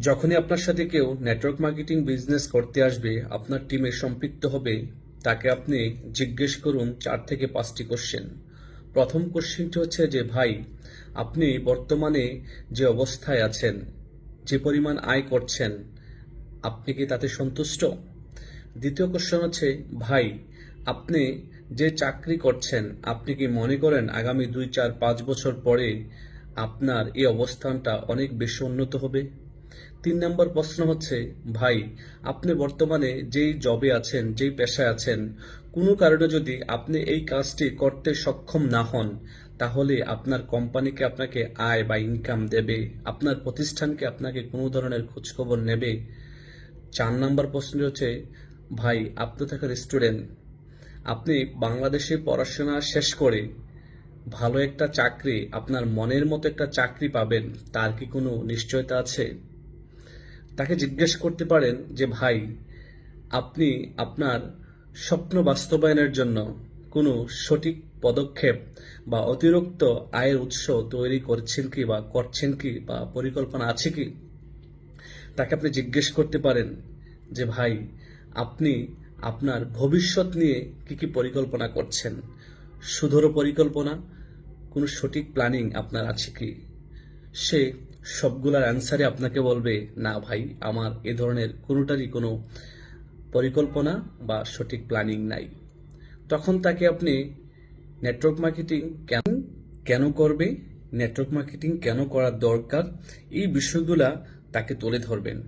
যখনই আপনার সাথে কেউ নেটওয়ার্ক মার্কেটিং বিজনেস করতে আসবে, আপনার টিমে সম্পৃক্ত হবে, তাকে আপনি জিজ্ঞেস করুন চার থেকে পাঁচটি কোশ্চেন প্রথম কোশ্চেনটি হচ্ছে যে, ভাই, আপনি বর্তমানে যে অবস্থায় আছেন, যে পরিমাণ আয় করছেন, আপনি কি তাতে সন্তুষ্ট? দ্বিতীয় কোশ্চেন হচ্ছে, ভাই, আপনি যে চাকরি করছেন, আপনি কি মনে করেন আগামী দুই, চার, পাঁচ বছর পরে আপনার এই অবস্থানটা অনেক বেশি উন্নত হবে? তিন নম্বর প্রশ্ন হচ্ছে, ভাই, আপনি বর্তমানে যেই জবে আছেন, যেই পেশায় আছেন, কোনো কারণে যদি আপনি এই কাজটি করতে সক্ষম না হন, তাহলে আপনার কোম্পানিকে আপনাকে আয় বা ইনকাম দেবে, আপনার প্রতিষ্ঠানকে আপনাকে কোনো ধরনের খোঁজখবর নেবে? চার নাম্বার প্রশ্ন হচ্ছে, ভাই, আপনি একটা স্টুডেন্ট আপনি বাংলাদেশে পড়াশোনা শেষ করে ভালো একটা চাকরি, আপনার মনের মতো একটা চাকরি পাবেন, তার কি কোনো নিশ্চয়তা আছে? তাকে জিজ্ঞেস করতে পারেন যে, ভাই, আপনি আপনার স্বপ্ন বাস্তবায়নের জন্য কোনো সঠিক পদক্ষেপ বা অতিরিক্ত আয়ের উৎস তৈরি করছেন কি বা করছেন কি বা পরিকল্পনা আছে কি? তাকে আপনি জিজ্ঞেস করতে পারেন যে, ভাই, আপনি আপনার ভবিষ্যৎ নিয়ে কি কি পরিকল্পনা করছেন? সুদূর পরিকল্পনা কোনো সঠিক প্ল্যানিং আপনার আছে কি? সে সবগুলার অ্যান্সারে আপনাকে বলবে, না ভাই, আমার এ ধরনের কোনোটারই কোনো পরিকল্পনা বা সঠিক প্ল্যানিং নাই। তখন তাকে আপনি নেটওয়ার্ক মার্কেটিং কেন কেন করবে নেটওয়ার্ক মার্কেটিং কেন করার দরকার, এই বিষয়গুলা তাকে তুলে ধরবেন।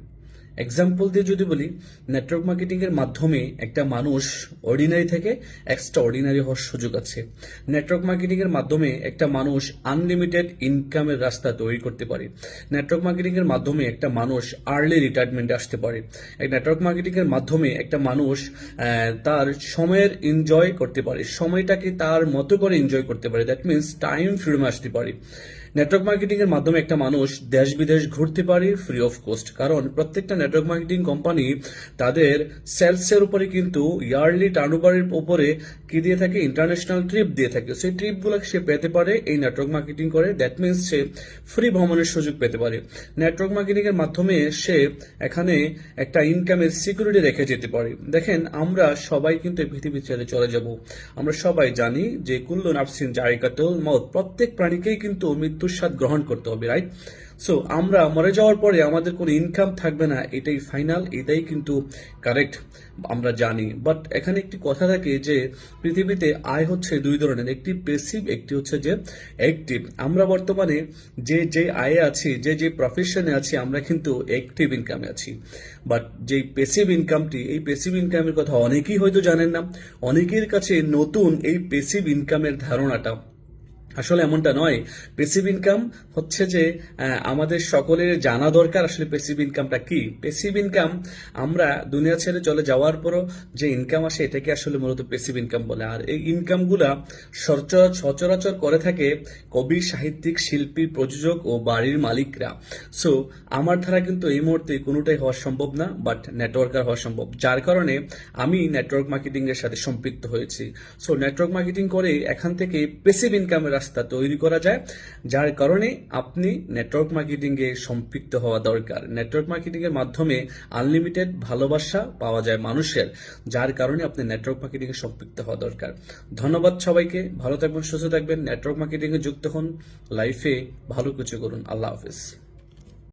এক্সাম্পল দিয়ে যদি বলি নেটওয়ার্ক মার্কেটিং এর মাধ্যমে একটা মানুষ অর্ডিনারি থেকে এক্সট্রা অর্ডিনারি হওয়ার সুযোগ আছে। নেটওয়ার্ক মার্কেটিং এর মাধ্যমে একটা মানুষ আনলিমিটেড ইনকামের রাস্তা তৈরি করতে পারে। নেটওয়ার্ক মার্কেটিং এর মাধ্যমে একটা মানুষ আর্লি রিটায়ারমেন্টে আসতে পারে। নেটওয়ার্ক মার্কেটিং এর মাধ্যমে একটা মানুষ তার সময়ের এনজয় করতে পারে। সময়টাকে তার মতো করে এনজয় করতে পারে। দ্যাট মিনস টাইম ফ্রিডমে আসতে পারে। নেটওয়ার্ক মার্কেটিং এর মাধ্যমে একটা মানুষ দেশ বিদেশ ঘুরতে পারে ফ্রি অফ কস্ট কারণ প্রত্যেকটা নেটওয়ার্ক মার্কেটিং কোম্পানি তাদের সেলস এর উপরে কিন্তু ইয়ারলি টার্নওভারের উপরে কি দিয়ে থাকে? ইন্টারন্যাশনাল ট্রিপ দিয়ে থাকে। সেই ট্রিপগুলো সে পেতে পারে, এই নেটওয়ার্ক মার্কেটিং করে। দ্যাট মিনস সে ফ্রি ভ্রমণের সুযোগ পেতে পারে। নেটওয়ার্ক মার্কেটিং এর মাধ্যমে সে এখানে একটা ইনকামের সিকিউরিটি রেখে যেতে পারে। দেখেন, আমরা সবাই কিন্তু এই পৃথিবী ছেড়ে চলে যাব। আমরা সবাই জানি যে কুল্লু নাফসিন জায়গাতুল মত প্রত্যেক প্রাণীকেই কিন্তু মৃত্যুর স্বাদ গ্রহণ করতে হবে রাইট সো আমরা মরে যাওয়ার পরে আমাদের কোনো ইনকাম থাকবে না, এটাই ফাইনাল এটাই কিন্তু কারেক্ট আমরা জানি। বাট এখানে একটি কথা থাকে যে, পৃথিবীতে আয় হচ্ছে দুই ধরনের, একটি পেসিভ একটি হচ্ছে যে অ্যাক্টিভ আমরা বর্তমানে যে যে আয়ে আছি, যে যে প্রফেশনে আছি, আমরা কিন্তু অ্যাক্টিভ ইনকামে আছি। বাট যে পেসিভ ইনকামটি এই পেসিভ ইনকামের কথা অনেকেই হয়তো জানেন না, অনেকের কাছে নতুন এই পেসিভ ইনকামের ধারণাটা আসলে এমনটা নয়। পেসিভ ইনকাম হচ্ছে যে আমাদের সকলের জানা দরকার আসলে পেসিভ ইনকামটা কি। পেসিভ ইনকাম আমরা দুনিয়া ছেড়ে চলে যাওয়ার পরও যে ইনকাম আসে এটাকে আসলে মূলত পেসিভ ইনকাম বলে। আর এই ইনকামগুলা সচরাচর করে থাকে কবি, সাহিত্যিক, শিল্পী, প্রযোজক ও বাড়ির মালিকরা। সো আমার ধারা কিন্তু এই মুহূর্তে কোনোটাই হওয়া সম্ভব না বাট নেটওয়ার্কার হওয়া সম্ভব। যার কারণে আমি নেটওয়ার্ক মার্কেটিং এর সাথে সম্পৃক্ত হয়েছি। সো নেটওয়ার্ক মার্কেটিং করে এখান থেকে পেসিভ ইনকামের রাস্তা তৈরি করা যায়, যার কারণে আপনি নেটওয়ার্ক মার্কেটিং এ সম্পৃক্ত হওয়া দরকার। নেটওয়ার্ক মার্কেটিং এর মাধ্যমে আনলিমিটেড ভালোবাসা পাওয়া যায় মানুষের, যার কারণে আপনি নেটওয়ার্ক মার্কেটিং এ সম্পৃক্ত হওয়া দরকার। ধন্যবাদ সবাইকে, ভালো থাকবেন, সুস্থ থাকবেন নেটওয়ার্ক মার্কেটিংয়ে যুক্ত হন লাইফে ভালো কিছু করুন। আল্লাহ হাফিজ।